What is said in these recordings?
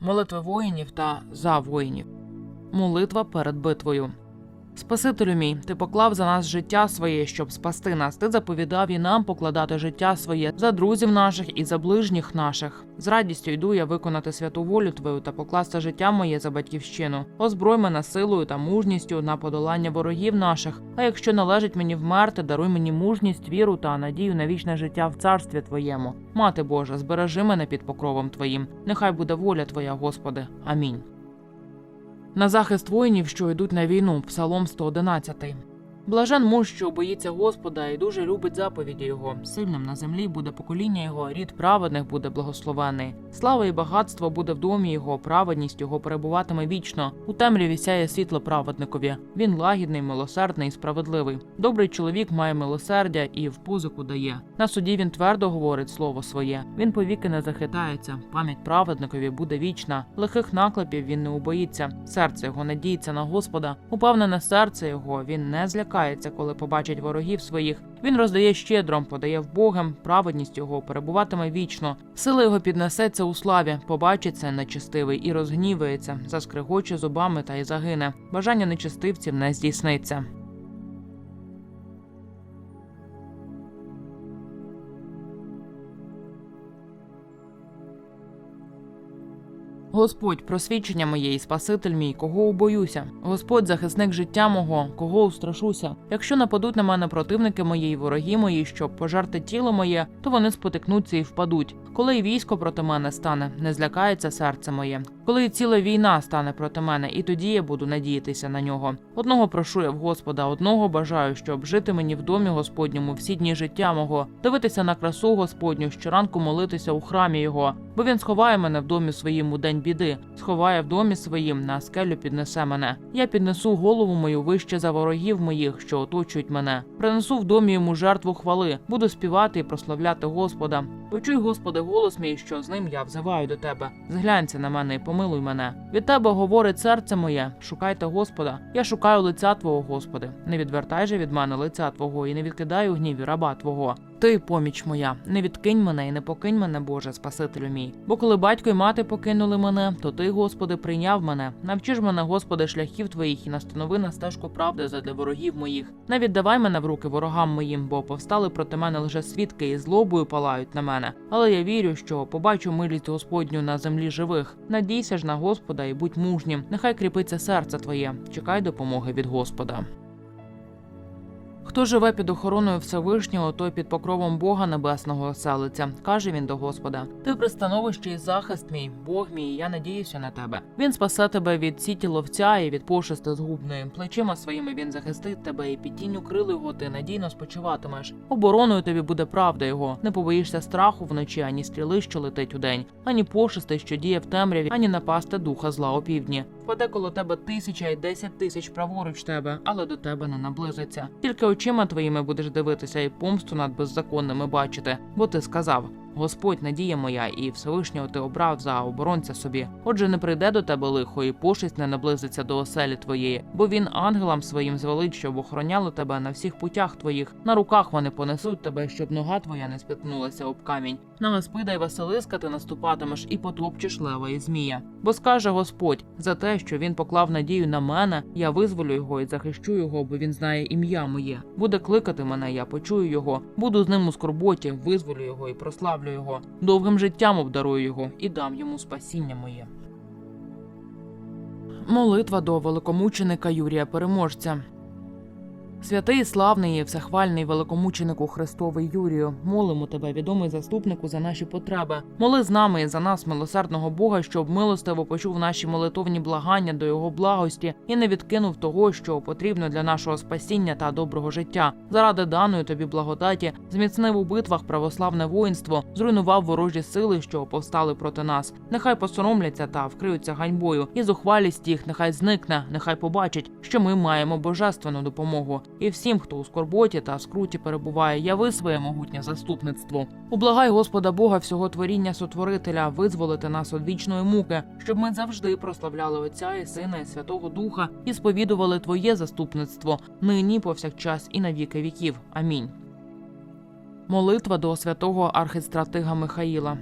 молитви воїнів та за воїнів. Молитва перед битвою. Спасителю мій, ти поклав за нас життя своє, щоб спасти нас. Ти заповідав і нам покладати життя своє за друзів наших і за ближніх наших. З радістю йду я виконати святу волю твою та покласти життя моє за батьківщину. Озброй мене силою та мужністю на подолання ворогів наших. А якщо належить мені вмерти, даруй мені мужність, віру та надію на вічне життя в царстві твоєму. Мати Божа, збережи мене під покровом твоїм. Нехай буде воля твоя, Господи. Амінь. На захист воїнів, що йдуть на війну, Псалом 111. Блажен муж, що боїться Господа і дуже любить заповіді Його. Сильним на землі буде покоління Його, рід праведних буде благословений. Слава і багатство буде в домі Його, праведність Його перебуватиме вічно. У темряві сяє світло праведникові. Він лагідний, милосердний і справедливий. Добрий чоловік має милосердя і в позику дає. На суді він твердо говорить слово своє. Він повіки не захитається. Пам'ять праведникові буде вічна. Лихих наклепів він не убоїться. Серце його надіється на Господа. Упевнене серце його він не злякається, коли побачить ворогів своїх. Він роздає щедром, подає в Богам праведність його перебуватиме вічно. Сила його піднесеться у славі, побачить це нечистивий і розгнівається, заскригоче зубами та й загине. Бажання нечистивців не здійсниться. Господь, просвідчення моє і Спаситель мій, кого убоюся. Господь, захисник життя мого, кого устрашуся. Якщо нападуть на мене противники мої і вороги мої, щоб пожерти тіло моє, то вони спотикнуться і впадуть. Коли й військо проти мене стане, не злякається серце моє. Коли й ціла війна стане проти мене, і тоді я буду надіятися на нього. Одного прошу я в Господа, одного бажаю, щоб жити мені в домі Господньому всі дні життя мого, дивитися на красу Господню, щоранку молитися у храмі його, бо він сховає мене в домі своїм у день біди, сховає в домі своїм, на скелю піднесе мене. Я піднесу голову мою вище за ворогів моїх, що оточують мене. Принесу в домі йому жертву хвали, буду співати і прославляти Господа. Почуй, Господи, голос мій, що з ним я взиваю до тебе. Зглянься на мене і помилуй мене. Від тебе говорить серце моє. Шукайте Господа. Я шукаю лиця Твого, Господи. Не відвертай же від мене лиця Твого і не відкидай у гніві раба Твого. Ти поміч моя, не відкинь мене і не покинь мене, Боже, Спасителю мій. Бо коли батько й мати покинули мене, то ти, Господи, прийняв мене. Навчи ж мене, Господи, шляхів твоїх і настанови на стежку правди задля ворогів моїх. Не віддавай мене в руки ворогам моїм, бо повстали проти мене лише свідки і злобою палають на мене. Але я вірю, що побачу милість Господню на землі живих. Надійся ж на Господа і будь мужнім. Нехай кріпиться серце твоє. Чекай допомоги від Господа. Хто живе під охороною Всевишнього, той під покровом Бога Небесного оселиться, каже він до Господа. Ти пристановище і захист мій, Бог мій, я надіюся на тебе. Він спасе тебе від сіті ловця і від пошести згубної. Плечима своїми він захистить тебе, і під тінню крил його ти надійно спочиватимеш. Обороною тобі буде правда його. Не побоїшся страху вночі, ані стріли, що летить удень, ані пошести, що діє в темряві, ані напасти духа зла опівдні. Впаде коло тебе тисяча і десять тисяч праворуч тебе, але до тебе не наблизиться. Тільки очима твоїми будеш дивитися і помсту над беззаконними бачити, бо ти сказав. Господь надія моя, і Всевишнього ти обрав за оборонця собі. Отже, не прийде до тебе лихо, і пошесть не наблизиться до оселі твоєї, бо він ангелам своїм звелить, щоб охороняли тебе на всіх путях твоїх. На руках вони понесуть тебе, щоб нога твоя не спіткнулася об камінь. На Господа й Василиска ти наступатимеш і потопчеш лева і змія. Бо скаже Господь за те, що він поклав надію на мене, я визволю його і захищу його, бо він знає ім'я моє. Буде кликати мене, я почую його. Буду з ним у скорботі, визволю його і прославлю його. Довгим життям обдарую його і дам йому спасіння моє. Молитва до великомученика Юрія Переможця. Святий, славний і всехвальний великомученику Христовий Юрію, молимо тебе, відомий заступнику, за наші потреби. Моли з нами і за нас, милосердного Бога, щоб милостиво почув наші молитовні благання до його благості і не відкинув того, що потрібно для нашого спасіння та доброго життя. Заради даної тобі благодаті зміцнив у битвах православне воїнство, зруйнував ворожі сили, що повстали проти нас. Нехай посоромляться та вкриються ганьбою, і зухвалість їх нехай зникне, нехай побачать, що ми маємо божественну допомогу. І всім, хто у скорботі та скруті перебуває, яви своє могутнє заступництво. Ублагай Господа Бога всього творіння сотворителя, визволити нас від вічної муки, щоб ми завжди прославляли Отця і Сина і Святого Духа і сповідували Твоє заступництво нині, повсякчас і на віки віків. Амінь. Молитва до святого архистратига Михаїла.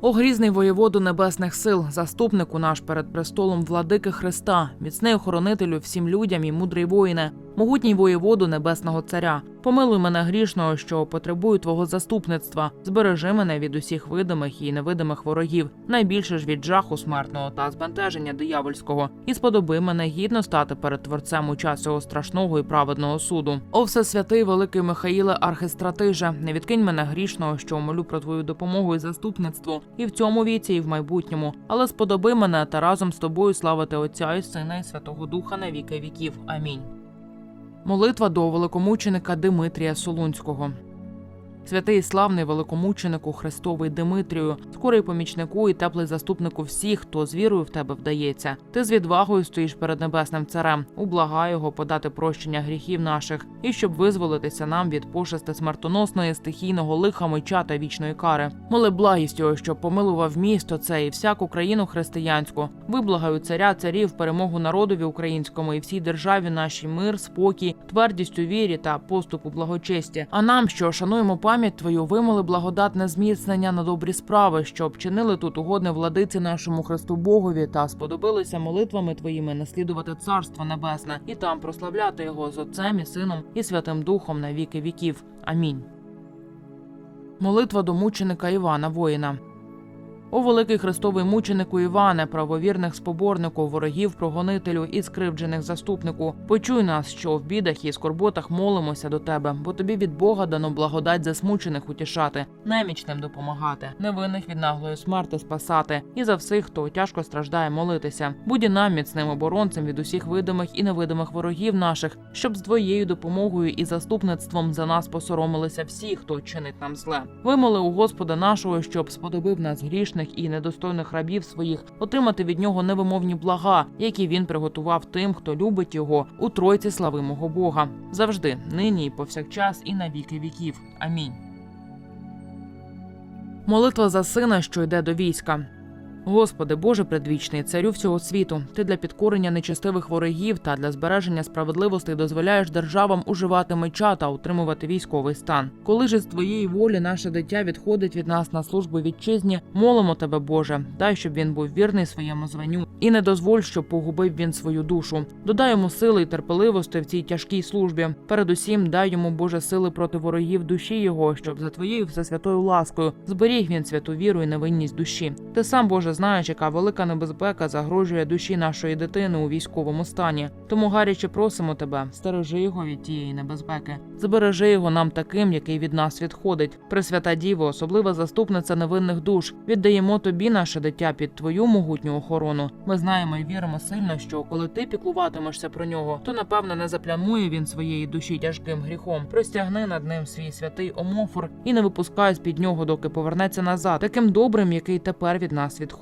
О грізний воєводу небесних сил, заступнику наш перед престолом владики Христа, міцний охоронителю всім людям і мудрий воїне, могутній воєводу небесного царя. Помилуй мене грішного, що потребую твого заступництва. Збережи мене від усіх видимих і невидимих ворогів, найбільше ж від жаху смертного та збентеження диявольського, і сподоби мене гідно стати перед творцем у час цього страшного і праведного суду. О, всесвятий великий Михаїле архистратиже, не відкинь мене грішного, що молю про твою допомогу і заступництво, і в цьому віці, і в майбутньому. Але сподоби мене та разом з тобою славити Отця і Сина і Святого Духа на віки віків. Амінь. Молитва до великомученика Димитрія Солунського. Святий славний великомученику Христовий Димитрію, скорий помічнику і теплий заступнику всіх, хто з вірою в тебе вдається. Ти з відвагою стоїш перед небесним царем, ублагай його подати прощення гріхів наших, і щоб визволитися нам від пошести смертоносної стихійного лиха меча та вічної кари. Моли благістю, щоб помилував місто це і всяку країну християнську. Виблагаю царя царів, перемогу народові українському і всій державі нашій мир, спокій, твердість у вірі та поступ у благочесті. А нам, що шануємо пам'ять твою, вимоли благодатне зміцнення на добрі справи, що обчинили тут угодне владиці нашому Христу Богові та сподобилися молитвами твоїми наслідувати царство небесне і там прославляти його з Отцем і Сином і Святим Духом на віки віків. Амінь. Молитва до мученика Івана воїна. О великий Христовий мученику Іване, правовірних споборнику, ворогів, прогонителю і скривджених заступнику. Почуй нас, що в бідах і скорботах молимося до тебе, бо тобі від Бога дано благодать засмучених утішати, немічним допомагати, невинних від наглої смерти спасати, і за всіх, хто тяжко страждає, молитися. Будь і нам міцним оборонцем від усіх видимих і невидимих ворогів наших, щоб з твоєю допомогою і заступництвом за нас посоромилися всі, хто чинить нам зле. Вимоли у Господа нашого, щоб сподобив нас грішних і недостойних рабів своїх, отримати від нього невимовні блага, які він приготував тим, хто любить його у тройці славимого Бога. Завжди, нині і повсякчас, і на віки віків. Амінь. Молитва за сина, що йде до війська. Господи, Боже предвічний, царю всього світу, ти для підкорення нечестивих ворогів та для збереження справедливості дозволяєш державам уживати меча та утримувати військовий стан. Коли ж з твоєї волі наше дитя відходить від нас на службу вітчизні, молимо тебе, Боже, дай, щоб він був вірний своєму званню, і не дозволь, щоб погубив він свою душу. Додай йому сили й терпеливості в цій тяжкій службі. Передусім, дай йому Боже сили проти ворогів душі його, щоб за твоєю всесвятою ласкою зберіг він святу віру і невинність душі. Ти сам, Боже, знаєш, яка велика небезпека загрожує душі нашої дитини у військовому стані. Тому гаряче просимо тебе, стережи його від тієї небезпеки. Збережи його нам таким, який від нас відходить. Пресвята Діво, особлива заступниця невинних душ. Віддаємо тобі наше дитя під твою могутню охорону. Ми знаємо і віримо сильно, що коли ти піклуватимешся про нього, то напевно не заплямує він своєї душі тяжким гріхом. Простягни над ним свій святий омофор і не випускай з під нього, доки повернеться назад, таким добрим, який тепер від нас відходить.